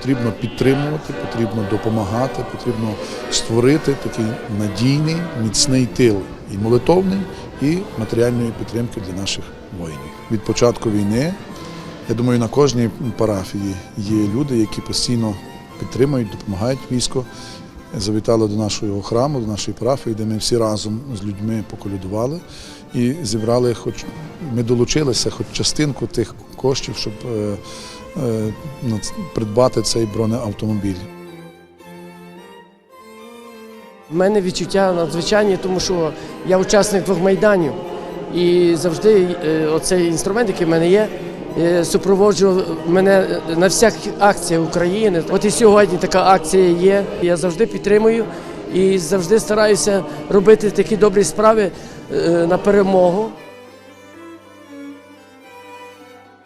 потрібно підтримувати, потрібно допомагати, потрібно створити такий надійний, міцний тил і молитовний, і матеріальної підтримки для наших воїнів. Від початку війни, я думаю, на кожній парафії є люди, які постійно підтримують, допомагають війську. Завітали до нашого храму, до нашої парафії, де ми всі разом з людьми поколюдували і зібрали, хоч ми долучилися, хоч частинку тих коштів, щоб е, е, придбати цей бронеавтомобіль. У мене відчуття надзвичайні, тому що я учасник двох майданів. І завжди е, оцей інструмент, який в мене є, супроводжував мене на всіх акціях України. От і сьогодні така акція є. Я завжди підтримую і завжди стараюся робити такі добрі справи е, на перемогу.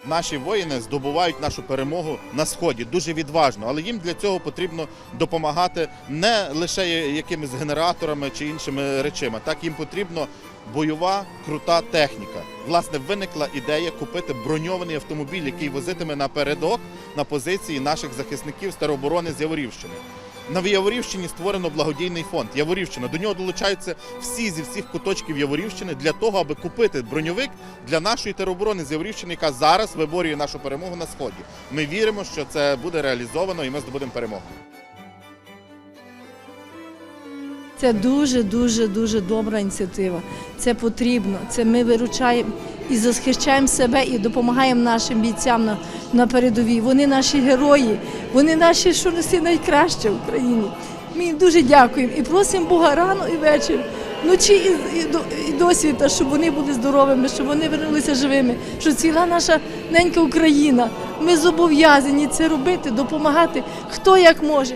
Наші воїни здобувають нашу перемогу на сході дуже відважно, але їм для цього потрібно допомагати не лише якимись генераторами чи іншими речами. Так їм потрібно бойова крута техніка. Власне, виникла ідея купити броньований автомобіль, який возитиме напередок на позиції наших захисників з тероборони з Яворівщини. На Яворівщині створено благодійний фонд Яворівщина. До нього долучаються всі зі всіх куточків Яворівщини для того, аби купити броньовик для нашої тероборони з Яворівщини, яка зараз виборює нашу перемогу на сході. Ми віримо, що це буде реалізовано і ми здобудемо перемогу. Це дуже, дуже, дуже добра ініціатива. Це потрібно. Це ми виручаємо і захищаємо себе і допомагаємо нашим бійцям на, на передовій. Вони наші герої, вони наші, що несі найкраще в Україні. Ми їм дуже дякуємо і просимо Бога рано і вечір, вночі і, і, і до щоб вони були здоровими, щоб вони вернулися живими, що ціла наша ненька Україна. Ми зобов'язані це робити, допомагати хто як може.